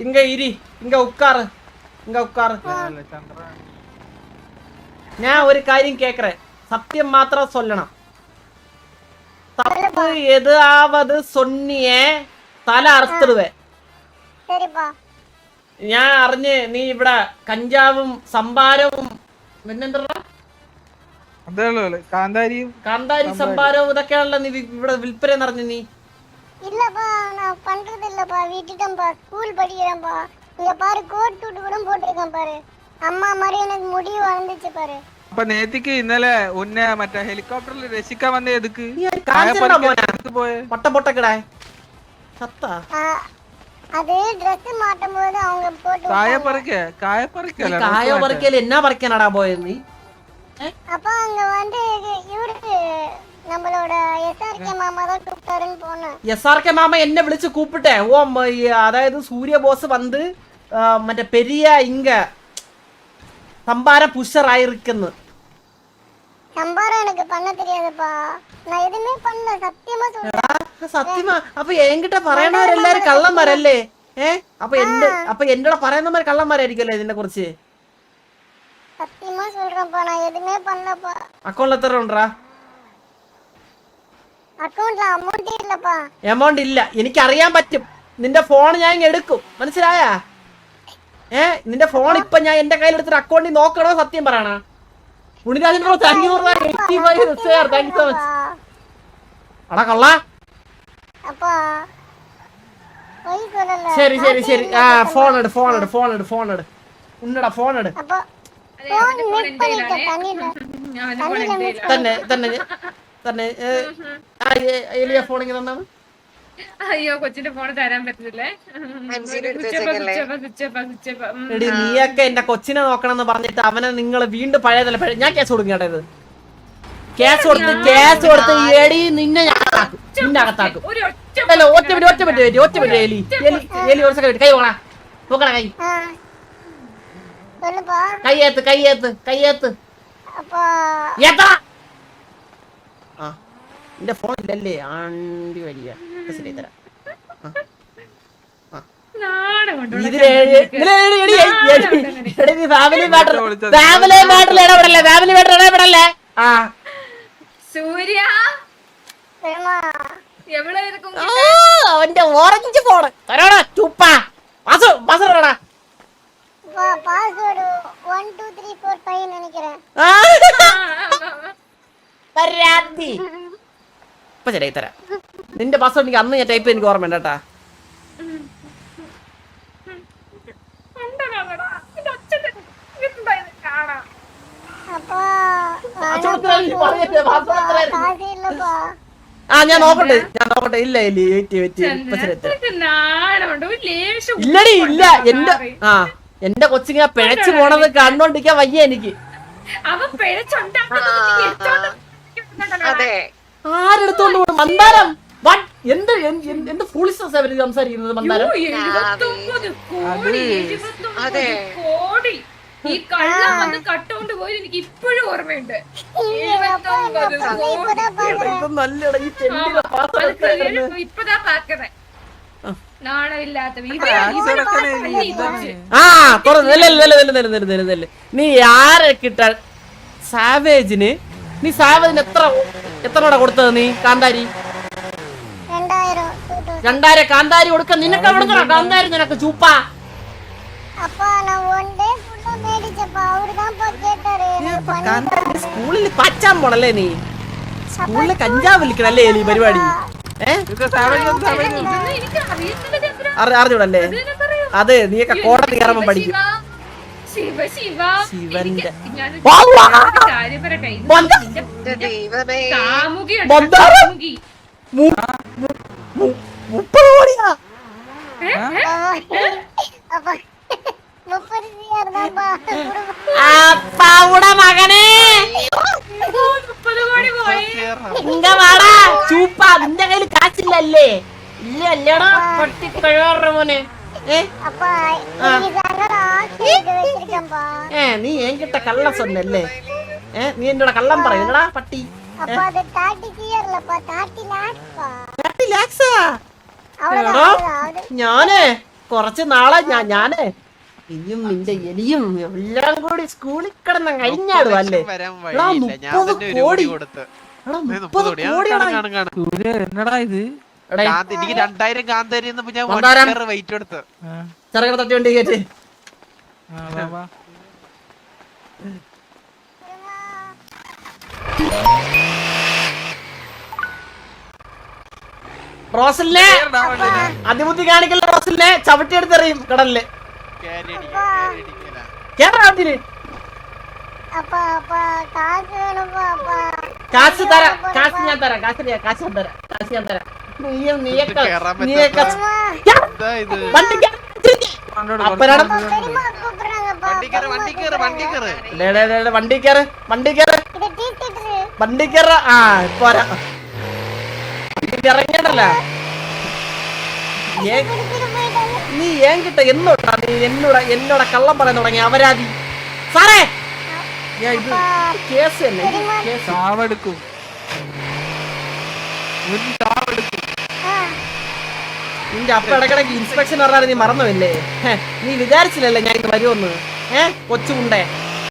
இங்க இரி இங்க உட்காரு இங்க உட்காரு ഞാൻ ഒരു കാര്യം കേക്കറേ സത്യം മാത്രം സൊല്ലണം തപ്പ് എതാവത് സൊന്നിയെ തല അറുത്തിടുവേ சரிப்பா ഞാൻ അറിഞ്ഞ് നീ ഇവിടെ കഞ്ചാവും സംഭാരവും പിന്നെന്താ അതേ ഉള്ളൂ കാന്താരിയും കാന്താരി സംഭാരവും ഇതൊക്കെയാണല്ലോ നീ വി- ഇവിടെ വിൽപ്പന നിറഞ്ഞു നീ இல்லப்பா நான் பண்றது இல்லப்பா விட்டுட்டேன்ப்பா ஸ்கூல் படிக்கிறேன்ப்பா இங்க பாரு கோட் சூட் கூட போட்டிருக்கேன் பாரு அம்மா மாதிரி எனக்கு முடி வளர்ந்துச்சு பாரு അപ്പൊ നേത്തിക്ക് ഇന്നലെ ഉന്നെ മറ്റേ ഹെലികോപ്റ്ററിൽ രക്ഷിക്കാൻ വന്ന എതുക്ക് നീ ഒരു കാഞ്ചന മോനെ. പോയെ പൊട്ട പൊട്ടക്കിടാ സത്താ ஆ, அது Dress மாட்டும் போது அவங்க போட்டு കായ விட்டாங்க. പറിക്ക കായ നീ പറിക്കല്ല കായോ പറിക്കല് എന്നാ പറിക്കാനാടാ പോയത് നീ அப்ப அங்க வந்து இது- മാമ എന്നെ വിളിച്ച് കൂപ്പിട്ടെ. ഓ അതായത് സൂര്യ ബോസ് വന്ന് മറ്റേ പെരിയ ഇങ്ക சம்பார புஷராய் இருக்குன்னு பண்ண நான் பண்ணல சத்தியமா സത്യമാ അപ്പൊ എൻകിട്ട പറയണവരെല്ലാരും കള്ളന്മാരല്ലേ? ഏ? അപ്പൊ എന്റെ അപ്പൊ എന്നോട് പറയുന്നവർ കള്ളന്മാരായിരിക്കുമല്ലേ ഇതിനെ കുറിച്ച് സത്യമാ நான் எதுமே എത്ര ഉണ്ടാ എമൗണ്ട് ഇല്ല. എനിക്ക് അറിയാൻ പറ്റും. നിന്റെ ഫോൺ ഞാൻ എടുക്കും. മനസ്സിലായാ? ഏ? നിന്റെ ഫോൺ ഇപ്പൊ ഞാൻ എന്റെ കയ്യിൽ എടുത്തിട്ട് അക്കൗണ്ടിൽ നോക്കണോ സത്യം പറയണ? ഉണിരാജിനോ താങ്ക് യു എയ്റ്റി ഫൈവ് റിസേർ താങ്ക് സോ മച്ച് അടാ കൊള്ള. ശരി ശരി ശരി. ആ ഫോൺ എടു ഫോൺ എടു ഫോൺ എടു ഫോൺ എടു. ഉണ്ടടാ ഫോൺ എടു. തന്നെ തന്നെ തന്നെ എലിയ ഫോൺ ഇങ്ങനെ തന്നാണ് അയ്യോ കൊച്ചിന്റെ ഫോൺ തരാൻ പറ്റില്ലേ നീയൊക്കെ എന്റെ കൊച്ചിനെ നോക്കണം എന്ന് പറഞ്ഞിട്ട് അവനെ നിങ്ങൾ വീണ്ടും പഴയതല്ല ഞാൻ കേസ് കൊടുക്കും കേട്ടത് കേസ് കൊടുത്ത് കേസ് കൊടുത്ത് എടി നിന്നെ ഞാൻ നിന്നെ അകത്താക്കും. ഒറ്റ മിനിറ്റ് ഒറ്റ മിനിറ്റ് ഒറ്റ മിനിറ്റ് എലി എലി എലി ഒരു സെക്കൻഡ് കൈ പോകണ നോക്കണ കൈ. കൈയേത്ത് കൈയേത്ത് കൈയേത്ത്. എത്ര ആ. എന്റെ ഫോൺ ഇല്ലല്ലേ? ആണ്ടി വരിക. സൂര്യ? അവന്റെ ഓറഞ്ച് ഫോണ് തരാടാ ചുപ്പാ. പാസ് പാസ് തരാടാ. ഇപ്പൊ ശരിയായി തരാം. നിന്റെ പാസ്വേഡ് എനിക്ക് അന്ന് ഞാൻ ടൈപ്പ് എനിക്ക് ഓർമ്മ കേട്ടാ. ആ ഞാൻ നോക്കട്ടെ ഞാൻ നോക്കട്ടെ. ഇല്ല ഇല്ല വെറ്റി വെറ്റി ഇല്ലടി ഇല്ല. എന്റെ ആ എന്റെ കൊച്ചിങ്ങനെ പിഴച്ചു പോണത് കണ്ടോണ്ടിരിക്കാൻ വയ്യ എനിക്ക്. അതെ. ആരെടുത്തോണ്ട് എന്ത് എന്ത് അവർ സംസാരിക്കുന്നത് കോടി ഇപ്പോഴും ഓർമ്മയുണ്ട്. നീ ആരെ കിട്ടാൻ സാവേജിന് നീ സാവേജിന് എത്ര എത്രടാ കൊടുത്തത് നീ? കാന്താരി? രണ്ടായിരം കാന്താരി കൊടുക്ക. നിനക്ക് കൊടുക്കണ കാന്താരി നിനക്ക് ചൂപ്പ? സ്കൂളിൽ പച്ചാൻ പോണല്ലേ നീ? സ്കൂളിൽ കഞ്ചാവ് വിളിക്കണല്ലേ നീ പരിപാടി? അറിഞ്ഞൂടല്ലേ അതെ നീയൊക്കെ കോടതി കയറുമ്പോ പഠിക്കും. ശിവ ശിവ. ശിവന്റെ കാര്യം പറയട്ടെ? കാമുകിയുണ്ട് കാമുകി മുപ്പത് കോടിയാ. അപ്പാവുടെ മകനെ. ഇങ്ങ ചൂപ്പ നിന്റെ കയ്യിൽ കാശില്ലല്ലേ? ഇല്ല അല്ലേടാ? പട്ടി കഴിവാറ മോനെ? ഏ നീ എൻകിട്ട കള്ളം സൊന്നല്ലേ ഏ നീ എന്നോട് കള്ളം പറയുന്നടാ പട്ടി. ഞാനേ കൊറച്ച് നാളെ ഞാൻ ഞാനേ ഇനിയും നിന്റെ എലിയും എല്ലാം കൂടി സ്കൂളിൽ കിടന്ന കഴിഞ്ഞാടും അല്ലേ? മുപ്പത് കോടി. മുപ്പത് എന്നടാ ഇത്? എനിക്ക് രണ്ടായിരം കാന്തരി വെയിറ്റ് തട്ടി വണ്ടി കേട്ടേ റോസലിനെ അതിബുദ്ധി കാണിക്കല്ല റോസലിനെ? ചവിട്ടിയെടുത്തെറിയും കടലിൽ. കേരളത്തിന് കാശ് തരാം കാശ് ഞാൻ തരാം കാശ് കാശ് ഞാൻ തരാം കാശ് ഞാൻ തരാം. നീയും നീയൊക്കെ നീയൊക്കെ വണ്ടി വണ്ടി കയറ് വണ്ടി കയറ് വണ്ടി കയറ ആ പോരാ. ഇറങ്ങിയതല്ല. നീ ഏങ്കിട്ട എന്നോടാ നീ എന്നോട എന്നോട കള്ളം പറയാൻ തുടങ്ങി അവരാതി. സാറേ! ഞാൻ ഇത് കേസ് തന്നെ കേസ്. ചാവെടുക്കും. നിന്റെ അപ്പ ഇടക്കിടക്ക് ഇൻസ്പെക്ഷൻ പറഞ്ഞാൽ നീ മറന്നുവല്ലേ? നീ വിചാരിച്ചില്ലല്ലേ ഞാൻ ഇത് വരുമെന്ന്? ഏ? കൊച്ചുമുണ്ടേ